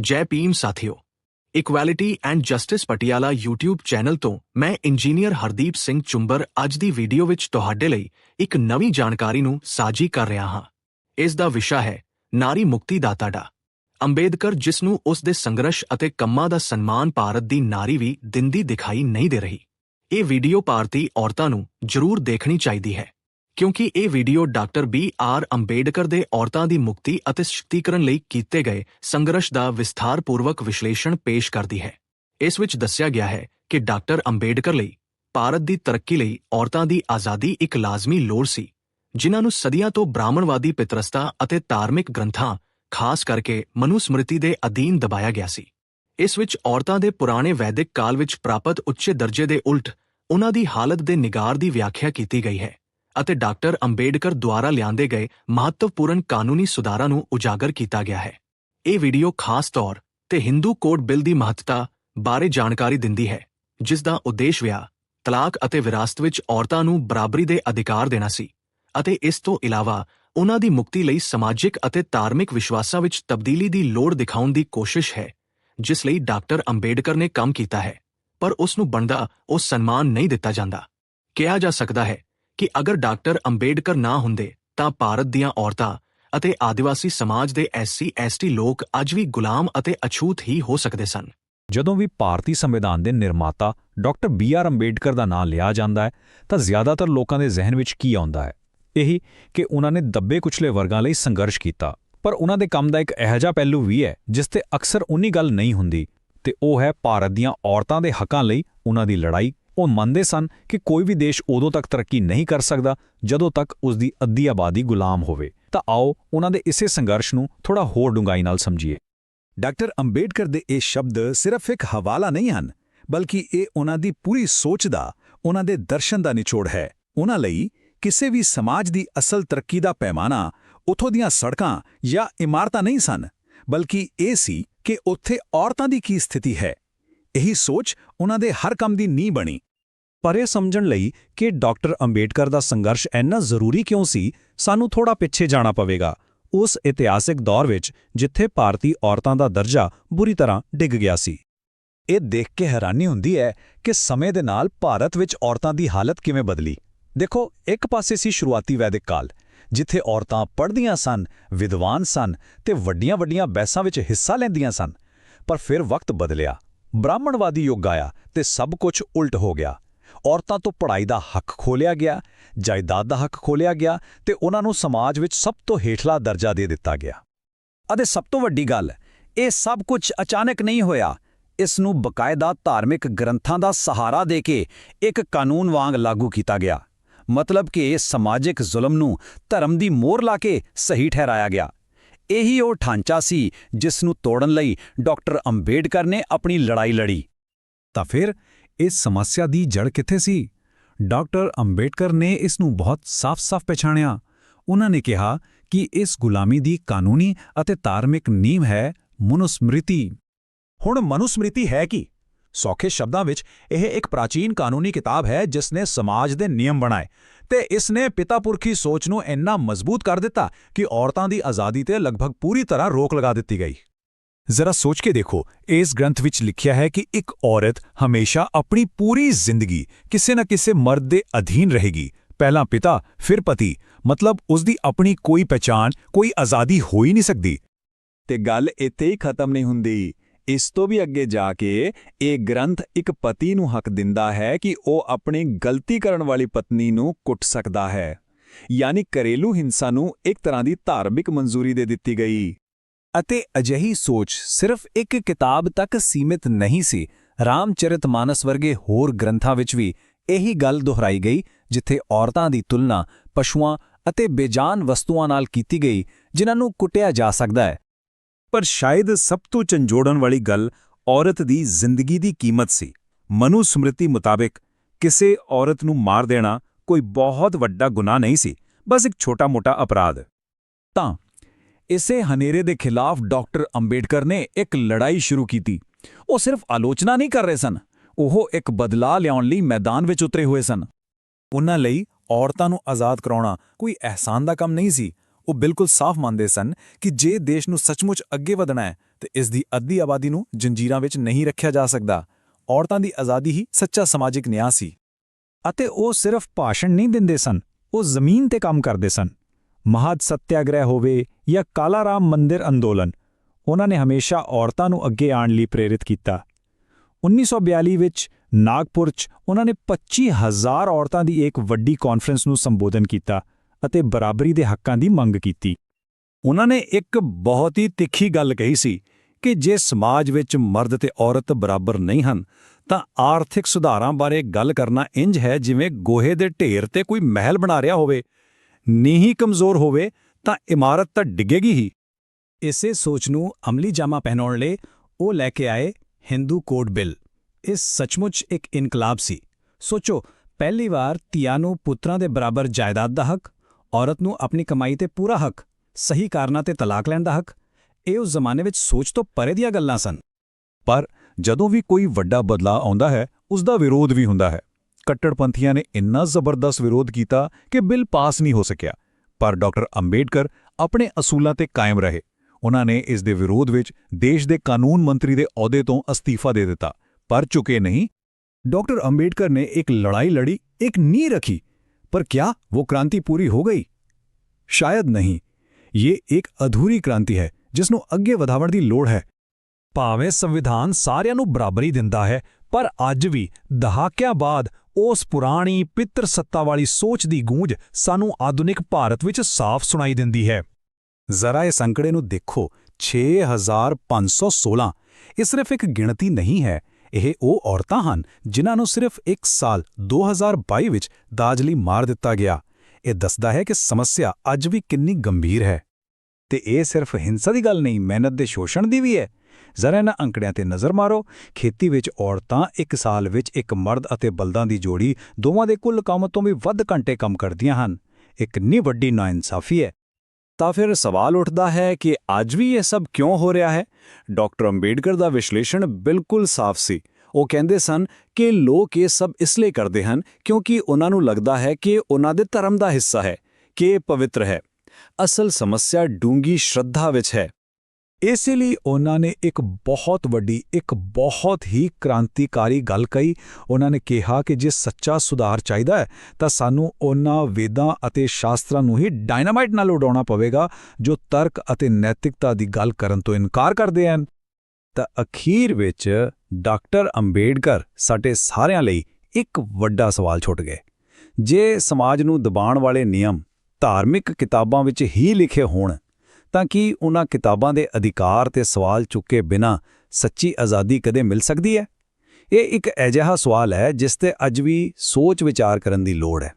ਜੈ ਭੀਮ ਸਾਥੀਓ, equality and justice Patiala YouTube channel ਤੋਂ ਮੈਂ ਇੰਜੀਨੀਅਰ ਹਰਦੀਪ ਸਿੰਘ ਚੁੰਬਰ ਅੱਜ ਦੀ ਵੀਡੀਓ ਵਿੱਚ ਤੁਹਾਡੇ ਲਈ ਇੱਕ ਨਵੀਂ ਜਾਣਕਾਰੀ ਨੂੰ ਸਾਂਝੀ ਕਰ ਰਿਹਾ ਹਾਂ। ਇਸ ਦਾ ਵਿਸ਼ਾ ਹੈ ਨਾਰੀ ਮੁਕਤੀ ਦਾਤਾ ਡਾ। ਅੰਬੇਦਕਰ ਜਿਸ ਨੂੰ ਉਸ ਦੇ ਸੰਘਰਸ਼ ਅਤੇ ਕੰਮਾਂ ਦਾ ਸਨਮਾਨ ਭਾਰਤ ਦੀ ਨਾਰੀ ਵੀ ਦਿੰਦੀ ਦਿਖਾਈ ਨਹੀਂ ਦੇ ਰਹੀ। ਇਹ ਵੀਡੀਓ ਭਾਰਤੀ ਔਰਤਾਂ ਨੂੰ ਜ਼ਰੂਰ ਦੇਖਣੀ ਚਾਹੀਦੀ ਹੈ। ਕਿਉਂਕਿ ਇਹ video doctor B R Ambedkar ਦੇ ਔਰਤਾਂ ਦੀ ਮੁਕਤੀ ਅਤੇ ਸ਼ਕਤੀਕਰਨ ਲਈ ਕੀਤੇ ਗਏ ਸੰਘਰਸ਼ ਦਾ ਵਿਸਥਾਰਪੂਰਵਕ ਵਿਸ਼ਲੇਸ਼ਣ ਪੇਸ਼ ਕਰਦੀ ਹੈ। ਇਸ ਵਿੱਚ ਦੱਸਿਆ ਗਿਆ ਹੈ ਕਿ ਡਾਕਟਰ ਅੰਬੇਡਕਰ ਲਈ ਭਾਰਤ ਦੀ ਤਰੱਕੀ ਲਈ ਔਰਤਾਂ ਦੀ ਆਜ਼ਾਦੀ ਇੱਕ ਲਾਜ਼ਮੀ ਲੋੜ ਸੀ, ਜਿਨ੍ਹਾਂ ਨੂੰ ਸਦੀਆਂ ਤੋਂ ਬ੍ਰਾਹਮਣਵਾਦੀ ਪਿਤਰਸਤਾ ਅਤੇ ਧਾਰਮਿਕ ਗ੍ਰੰਥਾਂ, ਖਾਸ ਕਰਕੇ ਮਨੁਸਮ੍ਰਿਤੀ ਦੇ ਅਧੀਨ ਦਬਾਇਆ ਗਿਆ ਸੀ। ਇਸ ਵਿੱਚ ਔਰਤਾਂ ਦੇ ਪੁਰਾਣੇ ਵੈਦਿਕ ਕਾਲ ਵਿੱਚ ਪ੍ਰਾਪਤ ਉੱਚੇ ਦਰਜੇ ਦੇ ਉਲਟ ਉਹਨਾਂ ਦੀ ਹਾਲਤ ਦੇ ਨਿਗਾਰ ਦੀ ਵਿਆਖਿਆ ਕੀਤੀ ਗਈ ਹੈ। ਅਤੇ ਡਾਕਟਰ ਅੰਬੇਡਕਰ ਦੁਆਰਾ ਲਿਆਂਦੇ ਗਏ ਮਹੱਤਵਪੂਰਨ ਕਾਨੂੰਨੀ ਸੁਧਾਰਾਂ ਨੂੰ ਉਜਾਗਰ ਕੀਤਾ ਗਿਆ ਹੈ। ਇਹ ਵੀਡੀਓ ਖਾਸ ਤੌਰ ਤੇ ਹਿੰਦੂ ਕੋਡ ਬਿੱਲ ਦੀ ਮਹੱਤਤਾ ਬਾਰੇ ਜਾਣਕਾਰੀ ਦਿੰਦੀ ਹੈ, ਜਿਸ ਦਾ ਉਦੇਸ਼ ਵਿਆਹ, ਤਲਾਕ ਅਤੇ ਵਿਰਾਸਤ ਵਿੱਚ ਔਰਤਾਂ ਨੂੰ ਬਰਾਬਰੀ ਦੇ ਅਧਿਕਾਰ ਦੇਣਾ ਸੀ ਅਤੇ ਇਸ ਤੋਂ ਇਲਾਵਾ ਉਹਨਾਂ ਦੀ ਮੁਕਤੀ ਲਈ ਸਮਾਜਿਕ ਅਤੇ ਧਾਰਮਿਕ ਵਿਸ਼ਵਾਸਾਂ ਵਿੱਚ ਤਬਦੀਲੀ ਦੀ ਲੋੜ ਦਿਖਾਉਣ ਦੀ ਕੋਸ਼ਿਸ਼ ਹੈ, ਜਿਸ ਲਈ ਡਾਕਟਰ ਅੰਬੇਡਕਰ ਨੇ ਕੰਮ ਕੀਤਾ ਹੈ, ਪਰ ਉਸ ਨੂੰ ਬਣਦਾ ਉਹ ਸਨਮਾਨ ਨਹੀਂ ਦਿੱਤਾ ਜਾਂਦਾ। ਕਿਹਾ ਜਾ ਸਕਦਾ ਹੈ ਕਿ ਅਗਰ ਡਾਕਟਰ ਅੰਬੇਡਕਰ ਨਾ ਹੁੰਦੇ, ਤਾਂ ਭਾਰਤ ਦੀਆਂ ਔਰਤਾਂ ਅਤੇ ਆਦੀਵਾਸੀ ਸਮਾਜ ਦੇ ਐਸਸੀ, ਐਸਟੀ ਲੋਕ ਅੱਜ ਵੀ ਗੁਲਾਮ ਅਤੇ ਅਛੂਤ ਹੀ ਹੋ ਸਕਦੇ ਸਨ। ਜਦੋਂ ਵੀ ਭਾਰਤੀ ਸੰਵਿਧਾਨ ਦੇ ਨਿਰਮਾਤਾ ਡਾਕਟਰ ਬੀ ਆਰ ਅੰਬੇਡਕਰ ਦਾ ਨਾਮ ਲਿਆ ਜਾਂਦਾ ਹੈ, ਤਾਂ ਜ਼ਿਆਦਾਤਰ ਲੋਕਾਂ ਦੇ ਜ਼ਿਹਨ ਵਿੱਚ ਕੀ ਆਉਂਦਾ ਹੈ? ਇਹੀ ਕਿ ਉਹਨਾਂ ਨੇ ਦੱਬੇ ਕੁਚਲੇ ਵਰਗਾਂ ਲਈ ਸੰਘਰਸ਼ ਕੀਤਾ। ਪਰ ਉਹਨਾਂ ਦੇ ਕੰਮ ਦਾ ਇੱਕ ਅਹਿਜਾ ਪਹਿਲੂ ਵੀ ਹੈ, ਜਿਸ ਤੇ ਅਕਸਰ ਉਨੀ ਗੱਲ ਨਹੀਂ ਹੁੰਦੀ, ਤੇ ਉਹ ਹੈ ਭਾਰਤ ਦੀਆਂ ਔਰਤਾਂ ਦੇ ਹੱਕਾਂ ਲਈ ਉਹਨਾਂ ਦੀ ਲੜਾਈ ਉਹ ਮੰਨਦੇ ਸਨ ਕਿ ਕੋਈ ਵੀ ਦੇਸ਼ ਉਦੋਂ ਤੱਕ ਤਰੱਕੀ ਨਹੀਂ ਕਰ ਸਕਦਾ ਜਦੋਂ ਤੱਕ ਉਸ ਦੀ ਅੱਧੀ ਆਬਾਦੀ ਗੁਲਾਮ ਹੋਵੇ। ਤਾਂ ਆਓ ਉਹਨਾਂ ਦੇ ਇਸੇ ਸੰਘਰਸ਼ ਨੂੰ ਥੋੜਾ ਹੋਰ ਡੂੰਘਾਈ ਨਾਲ ਸਮਝੀਏ। ਡਾਕਟਰ ਅੰਬੇਡਕਰ ਦੇ ਇਹ ਸ਼ਬਦ ਸਿਰਫ ਇੱਕ ਹਵਾਲਾ ਨਹੀਂ ਹਨ, ਬਲਕਿ ਇਹ ਉਹਨਾਂ ਦੀ ਪੂਰੀ ਸੋਚ ਦਾ, ਉਹਨਾਂ ਦੇ ਦਰਸ਼ਨ ਦਾ ਨਿਚੋੜ ਹੈ। ਉਹਨਾਂ ਲਈ ਕਿਸੇ ਵੀ ਸਮਾਜ ਦੀ ਅਸਲ ਤਰੱਕੀ ਦਾ ਪੈਮਾਨਾ ਉਥੋਂ ਦੀਆਂ ਸੜਕਾਂ ਜਾਂ ਇਮਾਰਤਾਂ ਨਹੀਂ ਸਨ, ਬਲਕਿ ਇਹ ਸੀ ਕਿ ਉੱਥੇ ਔਰਤਾਂ ਦੀ ਕੀ ਸਥਿਤੀ ਹੈ। ਇਹੀ ਸੋਚ ਉਹਨਾਂ ਦੇ ਹਰ ਕੰਮ ਦੀ ਨੀਂਹ ਬਣੀ। ਪਰ ਇਹ ਸਮਝਣ ਲਈ ਕਿ ਡਾਕਟਰ ਅੰਬੇਡਕਰ ਦਾ ਸੰਘਰਸ਼ ਇੰਨਾ ਜ਼ਰੂਰੀ ਕਿਉਂ ਸੀ, ਸਾਨੂੰ ਥੋੜਾ ਪਿੱਛੇ ਜਾਣਾ ਪਵੇਗਾ। ਉਸ ਇਤਿਹਾਸਿਕ ਦੌਰ ਵਿੱਚ ਜਿੱਥੇ ਭਾਰਤੀ ਔਰਤਾਂ ਦਾ ਦਰਜਾ ਬੁਰੀ ਤਰ੍ਹਾਂ ਡਿੱਗ ਗਿਆ ਸੀ। ਇਹ ਦੇਖ ਕੇ ਹੈਰਾਨੀ ਹੁੰਦੀ ਹੈ ਕਿ ਸਮੇਂ ਦੇ ਨਾਲ ਭਾਰਤ ਵਿੱਚ ਔਰਤਾਂ ਦੀ ਹਾਲਤ ਕਿਵੇਂ ਬਦਲੀ। ਦੇਖੋ, ਇੱਕ ਪਾਸੇ ਸੀ ਸ਼ੁਰੂਆਤੀ ਵੈਦਿਕ ਕਾਲ, ਜਿੱਥੇ ਔਰਤਾਂ ਪੜ੍ਹਦੀਆਂ ਸਨ, ਵਿਦਵਾਨ ਸਨ ਤੇ ਵੱਡੀਆਂ-ਵੱਡੀਆਂ ਬਹਿਸਾਂ ਵਿੱਚ ਹਿੱਸਾ ਲੈਂਦੀਆਂ ਸਨ। ਪਰ ਫਿਰ ਵਕਤ ਬਦਲਿਆ, ਬ੍ਰਾਹਮਣਵਾਦੀ ਯੁੱਗ ਆਇਆ ਤੇ ਸਭ ਕੁਝ ਉਲਟ ਹੋ ਗਿਆ। ਔਰਤਾਂ ਤੋਂ ਪੜ੍ਹਾਈ ਦਾ ਹੱਕ ਖੋਲਿਆ ਗਿਆ, ਜਾਇਦਾਦ ਦਾ ਹੱਕ ਖੋਲਿਆ ਗਿਆ ਤੇ ਉਹਨਾਂ ਨੂੰ ਸਮਾਜ ਵਿੱਚ ਸਭ ਤੋਂ ਹੇਠਲਾ ਦਰਜਾ ਦੇ ਦਿੱਤਾ ਗਿਆ। ਅਤੇ ਸਭ ਤੋਂ ਵੱਡੀ ਗੱਲ, ਇਹ ਸਭ ਕੁਝ ਅਚਾਨਕ ਨਹੀਂ ਹੋਇਆ। ਇਸ ਨੂੰ ਬਕਾਇਦਾ ਧਾਰਮਿਕ ਗ੍ਰੰਥਾਂ ਦਾ ਸਹਾਰਾ ਦੇ ਕੇ ਇੱਕ ਕਾਨੂੰਨ ਵਾਂਗ ਲਾਗੂ ਕੀਤਾ ਗਿਆ। ਮਤਲਬ ਕਿ ਸਮਾਜਿਕ ਜ਼ੁਲਮ ਨੂੰ ਧਰਮ ਦੀ ਮੋਹਰ ਲਾ ਕੇ ਸਹੀ ਠਹਿਰਾਇਆ ਗਿਆ। ਇਹੀ ਉਹ ਢਾਂਚਾ ਸੀ ਜਿਸ ਨੂੰ ਤੋੜਨ ਲਈ ਡਾਕਟਰ ਅੰਬੇਡਕਰ ਨੇ ਆਪਣੀ ਲੜਾਈ ਲੜੀ। ਤਾਂ ਫਿਰ ਇਸ ਸਮੱਸਿਆ ਦੀ ਜੜ ਕਿੱਥੇ ਸੀ? ਡਾਕਟਰ ਅੰਬੇਡਕਰ ਨੇ ਇਸ ਨੂੰ ਬਹੁਤ ਸਾਫ਼-ਸਾਫ਼ ਪਛਾਣਿਆ। ਉਹਨਾਂ ਨੇ ਕਿਹਾ ਕਿ ਇਸ ਗੁਲਾਮੀ ਦੀ ਕਾਨੂੰਨੀ ਅਤੇ ਧਾਰਮਿਕ ਨੀਂਹ ਹੈ ਮਨੁਸਮ੍ਰਿਤੀ। ਹੁਣ ਮਨੁਸਮ੍ਰਿਤੀ ਹੈ ਕੀ? ਸੌਖੇ ਸ਼ਬਦਾਂ ਵਿੱਚ ਇਹ ਇੱਕ ਪ੍ਰਾਚੀਨ ਕਾਨੂੰਨੀ ਕਿਤਾਬ ਹੈ ਜਿਸ ਨੇ ਸਮਾਜ ਦੇ ਨਿਯਮ ਬਣਾਏ ਤੇ ਇਸ ਨੇ ਪਿਤਾ ਪੁਰਖੀ ਸੋਚ ਨੂੰ ਇੰਨਾ ਮਜ਼ਬੂਤ ਕਰ ਦਿੱਤਾ ਕਿ ਔਰਤਾਂ ਦੀ ਆਜ਼ਾਦੀ ਤੇ ਲਗਭਗ ਪੂਰੀ ਤਰ੍ਹਾਂ ਰੋਕ ਲਗਾ ਦਿੱਤੀ ਗਈ। ਜ਼ਰਾ ਸੋਚ ਕੇ ਦੇਖੋ, ਇਸ ਗ੍ਰੰਥ ਵਿੱਚ ਲਿਖਿਆ ਹੈ ਕਿ ਇੱਕ ਔਰਤ ਹਮੇਸ਼ਾ ਆਪਣੀ ਪੂਰੀ ਜ਼ਿੰਦਗੀ ਕਿਸੇ ਨਾ ਕਿਸੇ ਮਰਦ ਦੇ ਅਧੀਨ ਰਹੇਗੀ। ਪਹਿਲਾਂ ਪਿਤਾ, ਫਿਰ ਪਤੀ, ਮਤਲਬ ਉਸ ਦੀ ਆਪਣੀ ਕੋਈ ਪਛਾਣ ਕੋਈ ਆਜ਼ਾਦੀ ਹੋ ਹੀ ਨਹੀਂ ਸਕਦੀ। ਤੇ ਗੱਲ ਇੱਥੇ ਹੀ ਖਤਮ ਨਹੀਂ ਹੁੰਦੀ। ਇਸ ਤੋਂ ਵੀ ਅੱਗੇ ਜਾ ਕੇ ਇਹ ਗ੍ਰੰਥ ਇੱਕ ਪਤੀ ਨੂੰ ਹੱਕ ਦਿੰਦਾ ਹੈ ਕਿ ਉਹ ਆਪਣੀ ਗਲਤੀ ਕਰਨ ਵਾਲੀ ਪਤਨੀ ਨੂੰ ਕੁੱਟ ਸਕਦਾ ਹੈ। ਯਾਨੀ ਘਰੇਲੂ ਹਿੰਸਾ ਨੂੰ ਇੱਕ ਤਰ੍ਹਾਂ ਦੀ ਧਾਰਮਿਕ ਮਨਜ਼ੂਰੀ ਦੇ ਦਿੱਤੀ ਗਈ। ਅਤੇ ਅਜਿਹੀ ਸੋਚ ਸਿਰਫ ਇੱਕ ਕਿਤਾਬ ਤੱਕ ਸੀਮਿਤ ਨਹੀਂ ਸੀ ਰਾਮਚਰਿਤਮਾਨਸ ਵਰਗੇ ਹੋਰ ਗ੍ਰੰਥਾਂ ਵਿੱਚ ਵੀ ਇਹੀ ਗੱਲ ਦੁਹਰਾਈ ਗਈ, ਜਿੱਥੇ ਔਰਤਾਂ ਦੀ ਤੁਲਨਾ, ਪਸ਼ੂਆਂ ਅਤੇ ਬੇਜਾਨ ਵਸਤੂਆਂ ਨਾਲ ਕੀਤੀ ਗਈ, ਜਿਨ੍ਹਾਂ ਨੂੰ ਕੁੱਟਿਆ ਜਾ ਸਕਦਾ ਹੈ। ਪਰ ਸ਼ਾਇਦ ਸਭ ਤੋਂ ਚੰਜੋੜਨ ਵਾਲੀ ਗੱਲ ਔਰਤ ਦੀ ਜ਼ਿੰਦਗੀ ਦੀ ਕੀਮਤ ਸੀ। ਮਨੂ ਸਮ੍ਰਿਤੀ ਮੁਤਾਬਕ ਕਿਸੇ ਔਰਤ ਨੂੰ ਮਾਰ ਦੇਣਾ ਕੋਈ ਬਹੁਤ ਵੱਡਾ ਗੁਨਾਹ ਨਹੀਂ ਸੀ, ਬਸ ਇੱਕ ਛੋਟਾ-ਮੋਟਾ ਅਪਰਾਧ। ਤਾਂ ਇਸੇ ਹਨੇਰੇ ਦੇ ਖਿਲਾਫ ਡਾਕਟਰ ਅੰਬੇਡਕਰ ਨੇ ਇੱਕ ਲੜਾਈ ਸ਼ੁਰੂ ਕੀਤੀ। ਉਹ ਸਿਰਫ ਆਲੋਚਨਾ ਨਹੀਂ ਕਰ ਰਹੇ ਸਨ। ਉਹ ਇੱਕ ਬਦਲਾਅ ਲਿਆਉਣ ਲਈ ਮੈਦਾਨ ਵਿੱਚ ਉਤਰੇ ਹੋਏ ਸਨ। ਉਹਨਾਂ ਲਈ ਔਰਤਾਂ ਨੂੰ ਆਜ਼ਾਦ ਕਰਾਉਣਾ ਕੋਈ ਅਹਿਸਾਨ ਦਾ ਕੰਮ ਨਹੀਂ ਸੀ। ਉਹ ਬਿਲਕੁਲ ਸਾਫ਼ ਮੰਨਦੇ ਸਨ ਕਿ ਜੇ ਦੇਸ਼ ਨੂੰ ਸੱਚਮੁੱਚ ਅੱਗੇ ਵਧਣਾ ਹੈ, ਤੇ ਇਸ ਦੀ ਅੱਧੀ ਆਬਾਦੀ ਨੂੰ ਜੰਜੀਰਾਂ ਵਿੱਚ ਨਹੀਂ ਰੱਖਿਆ ਜਾ ਸਕਦਾ। ਔਰਤਾਂ ਦੀ ਆਜ਼ਾਦੀ ਹੀ ਸੱਚਾ ਸਮਾਜਿਕ ਨਿਆਂ ਸੀ। ਅਤੇ ਉਹ ਸਿਰਫ ਭਾਸ਼ਣ ਨਹੀਂ ਦਿੰਦੇ ਸਨ। ਉਹ ਜ਼ਮੀਨ ਤੇ ਕੰਮ ਕਰਦੇ ਸਨ। ਮਹਾਦ ਸਤਿਆਗ੍ਰਹਿ ਹੋਵੇ ਜਾਂ ਕਾਲਾ ਰਾਮ ਮੰਦਿਰ ਅੰਦੋਲਨ, ਉਹਨਾਂ ਨੇ ਹਮੇਸ਼ਾ ਔਰਤਾਂ ਨੂੰ ਅੱਗੇ ਆਉਣ ਲਈ ਪ੍ਰੇਰਿਤ ਕੀਤਾ। 1942 ਵਿੱਚ ਨਾਗਪੁਰ 'ਚ ਉਹਨਾਂ ਨੇ 25000 ਔਰਤਾਂ ਦੀ ਇੱਕ ਵੱਡੀ ਕਾਨਫਰੰਸ ਨੂੰ ਸੰਬੋਧਨ ਕੀਤਾ ਅਤੇ ਬਰਾਬਰੀ ਦੇ ਹੱਕਾਂ ਦੀ ਮੰਗ ਕੀਤੀ। ਉਹਨਾਂ ਨੇ ਇੱਕ ਬਹੁਤ ਹੀ ਤਿੱਖੀ ਗੱਲ ਕਹੀ ਸੀ ਕਿ ਜੇ ਸਮਾਜ ਵਿੱਚ ਮਰਦ ਤੇ ਔਰਤ ਬਰਾਬਰ ਨਹੀਂ ਹਨ, ਤਾਂ ਆਰਥਿਕ ਸੁਧਾਰਾਂ ਬਾਰੇ ਗੱਲ ਕਰਨਾ ਇੰਜ ਹੈ ਜਿਵੇਂ ਗੋਹੇ ਦੇ ਢੇਰ ਤੇ ਕੋਈ ਮਹਿਲ ਬਣਾ ਰਿਹਾ ਹੋਵੇ। ਨੀਂਹ ਕਮਜ਼ੋਰ ਹੋਵੇ ਤਾਂ ਇਮਾਰਤ ਤਾਂ ਡਿੱਗੇਗੀ ਹੀ। ਇਸੇ ਸੋਚ ਨੂੰ ਅਮਲੀ ਜਾਮਾ ਪਹਿਨਾਉਣ ਲਈ ਉਹ ਲੈ ਕੇ ਆਏ ਹਿੰਦੂ ਕੋਡ ਬਿੱਲ ਇਹ ਸੱਚਮੁੱਚ ਇੱਕ ਇਨਕਲਾਬ ਸੀ। ਸੋਚੋ, ਪਹਿਲੀ ਵਾਰ ਧੀਆਂ ਨੂੰ ਪੁੱਤਰਾਂ ਦੇ ਬਰਾਬਰ ਜਾਇਦਾਦ ਦਾ ਹੱਕ, ਔਰਤ ਨੂੰ ਆਪਣੀ ਕਮਾਈ ਤੇ ਪੂਰਾ ਹੱਕ, ਸਹੀ ਕਾਰਨਾਂ ਤੇ ਤਲਾਕ ਲੈਣ ਦਾ ਹੱਕ, ਇਹ ਉਸ ਜ਼ਮਾਨੇ ਵਿੱਚ ਸੋਚ ਤੋਂ ਪਰੇ ਦੀਆਂ ਗੱਲਾਂ ਸਨ। ਪਰ ਜਦੋਂ ਵੀ ਕੋਈ ਵੱਡਾ ਬਦਲਾਅ ਆਉਂਦਾ ਹੈ ਉਸ ਦਾ ਵਿਰੋਧ ਵੀ ਹੁੰਦਾ ਹੈ। ਕੱਟੜਪੰਥੀਆਂ ਨੇ ਇੰਨਾ ਜ਼ਬਰਦਸਤ ਵਿਰੋਧ ਕੀਤਾ ਕਿ ਬਿੱਲ ਪਾਸ ਨਹੀਂ ਹੋ ਸਕਿਆ। ਪਰ ਡਾਕਟਰ ਅੰਬੇਡਕਰ ਆਪਣੇ ਅਸੂਲਾਂ ਤੇ ਕਾਇਮ ਰਹੇ। ਉਹਨਾਂ ਨੇ ਇਸ ਦੇ ਵਿਰੋਧ ਵਿੱਚ ਦੇਸ਼ ਦੇ ਕਾਨੂੰਨ ਮੰਤਰੀ ਦੇ ਅਹੁਦੇ ਤੋਂ ਅਸਤੀਫਾ ਦੇ ਦਿੱਤਾ। ਪਰ ਚੁਕੇ ਨਹੀਂ। ਡਾਕਟਰ ਅੰਬੇਡਕਰ ਨੇ ਇੱਕ ਲੜਾਈ ਲੜੀ, ਇੱਕ ਨੀਂਹ ਰੱਖੀ। ਪਰ ਕਿਆ ਉਹ ਕ੍ਰਾਂਤੀ ਪੂਰੀ ਹੋ ਗਈ? ਸ਼ਾਇਦ ਨਹੀਂ। ਇਹ ਇੱਕ ਅਧੂਰੀ ਕ੍ਰਾਂਤੀ ਹੈ, ਜਿਸ ਨੂੰ ਅੱਗੇ ਵਧਾਉਣ ਦੀ ਲੋੜ ਹੈ। ਭਾਵੇਂ ਸੰਵਿਧਾਨ ਸਾਰਿਆਂ ਨੂੰ ਬਰਾਬਰੀ ਦਿੰਦਾ ਹੈ, ਪਰ ਅੱਜ ਵੀ ਦਹਾਕਿਆਂ ਬਾਅਦ ਉਸ ਪੁਰਾਣੀ ਪਿੱਤਰ ਸੱਤਾ ਵਾਲੀ ਸੋਚ ਦੀ ਗੂੰਜ ਸਾਨੂੰ ਆਧੁਨਿਕ ਭਾਰਤ ਵਿੱਚ ਸਾਫ਼ ਸੁਣਾਈ ਦਿੰਦੀ ਹੈ। ਜ਼ਰਾ ਇਸ ਅੰਕੜੇ ਨੂੰ ਦੇਖੋ 6516 ਇਹ ਸਿਰਫ ਇੱਕ ਗਿਣਤੀ ਨਹੀਂ ਹੈ, ਇਹ ਉਹ ਔਰਤਾਂ ਹਨ ਜਿਨ੍ਹਾਂ ਨੂੰ ਸਿਰਫ ਇੱਕ ਸਾਲ 2022 ਵਿੱਚ ਦਾਜ ਲਈ ਮਾਰ ਦਿੱਤਾ ਗਿਆ। ਇਹ ਦੱਸਦਾ ਹੈ ਕਿ ਸਮੱਸਿਆ ਅੱਜ ਵੀ ਕਿੰਨੀ ਗੰਭੀਰ ਹੈ। ਤੇ ਇਹ ਸਿਰਫ ਹਿੰਸਾ ਦੀ ਗੱਲ ਨਹੀਂ, ਮਿਹਨਤ ਦੇ ਸ਼ੋਸ਼ਣ ਦੀ ਵੀ ਹੈ। ਜ਼ਰਾ ਇਹਨਾਂ ਅੰਕੜਿਆਂ ਤੇ ਨਜ਼ਰ ਮਾਰੋ। ਖੇਤੀ ਵਿੱਚ ਔਰਤਾਂ ਇੱਕ ਸਾਲ ਵਿੱਚ ਇੱਕ ਮਰਦ ਅਤੇ ਬਲਦਾਂ ਦੀ ਜੋੜੀ ਦੋਵਾਂ ਦੇ ਕੁੱਲ ਕੰਮ ਤੋਂ ਵੀ ਵੱਧ ਘੰਟੇ ਕੰਮ ਕਰਦੀਆਂ ਹਨ। ਇੱਕ ਨੀ ਵੱਡੀ ਨਾਇਨਸਾਫੀ ਹੈ। ਤਾਂ ਫਿਰ ਸਵਾਲ ਉੱਠਦਾ ਹੈ ਕਿ ਅੱਜ ਵੀ ਇਹ ਸਭ ਕਿਉਂ ਹੋ ਰਿਹਾ ਹੈ? ਡਾਕਟਰ ਅੰਬੇਡਕਰ ਦਾ ਵਿਸ਼ਲੇਸ਼ਣ ਬਿਲਕੁਲ ਸਾਫ਼ ਸੀ। ਉਹ ਕਹਿੰਦੇ ਸਨ ਕਿ ਲੋਕ ਇਹ ਸਭ ਇਸ ਲਈ ਕਰਦੇ ਹਨ ਕਿਉਂਕਿ ਉਹਨਾਂ ਨੂੰ ਲੱਗਦਾ ਹੈ ਕਿ ਉਹਨਾਂ ਦੇ ਧਰਮ ਦਾ ਹਿੱਸਾ ਹੈ, ਕਿ ਇਹ ਪਵਿੱਤਰ ਹੈ। ਅਸਲ ਸਮੱਸਿਆ ਡੂੰਗੀ ਸ਼ਰਧਾ ਵਿੱਚ ਹੈ। ਇਸੇ ਲਈ ਉਹਨਾਂ ਨੇ ਇੱਕ ਬਹੁਤ ਵੱਡੀ, ਇੱਕ ਬਹੁਤ ਹੀ ਕ੍ਰਾਂਤੀਕਾਰੀ ਗੱਲ ਕਹੀ। ਉਹਨਾਂ ਨੇ ਕਿਹਾ ਕਿ ਜੇ ਸੱਚਾ ਸੁਧਾਰ ਚਾਹੀਦਾ ਹੈ, ਤਾਂ ਸਾਨੂੰ ਉਹਨਾਂ ਵੇਦਾਂ ਅਤੇ ਸ਼ਾਸਤਰਾਂ ਨੂੰ ਹੀ ਡਾਇਨਾਮਾਈਟ ਨਾਲ ਉਡਾਉਣਾ ਪਵੇਗਾ, ਜੋ ਤਰਕ ਅਤੇ ਨੈਤਿਕਤਾ ਦੀ ਗੱਲ ਕਰਨ ਤੋਂ ਇਨਕਾਰ ਕਰਦੇ ਹਨ। ਤਾਂ ਅਖੀਰ ਵਿੱਚ ਡਾਕਟਰ ਅੰਬੇਡਕਰ ਸਾਡੇ ਸਾਰਿਆਂ ਲਈ ਇੱਕ ਵੱਡਾ ਸਵਾਲ ਛੁੱਟ ਗਏ। ਜੇ ਸਮਾਜ ਨੂੰ ਦਬਾਉਣ ਵਾਲੇ ਨਿਯਮ ਧਾਰਮਿਕ ਕਿਤਾਬਾਂ ਵਿੱਚ ਹੀ ਲਿਖੇ ਹੋਣ ਤਾਂ ਕੀ ਉਹਨਾਂ ਕਿਤਾਬਾਂ ਦੇ ਅਧਿਕਾਰ ਤੇ ਸਵਾਲ ਚੁੱਕੇ ਬਿਨਾ ਸੱਚੀ ਆਜ਼ਾਦੀ ਕਦੇ ਮਿਲ ਸਕਦੀ ਹੈ? ਇਹ ਇੱਕ ਅਜਿਹਾ ਸਵਾਲ ਹੈ ਜਿਸ ਤੇ ਅੱਜ ਵੀ ਸੋਚ ਵਿਚਾਰ ਕਰਨ ਦੀ ਲੋੜ ਹੈ।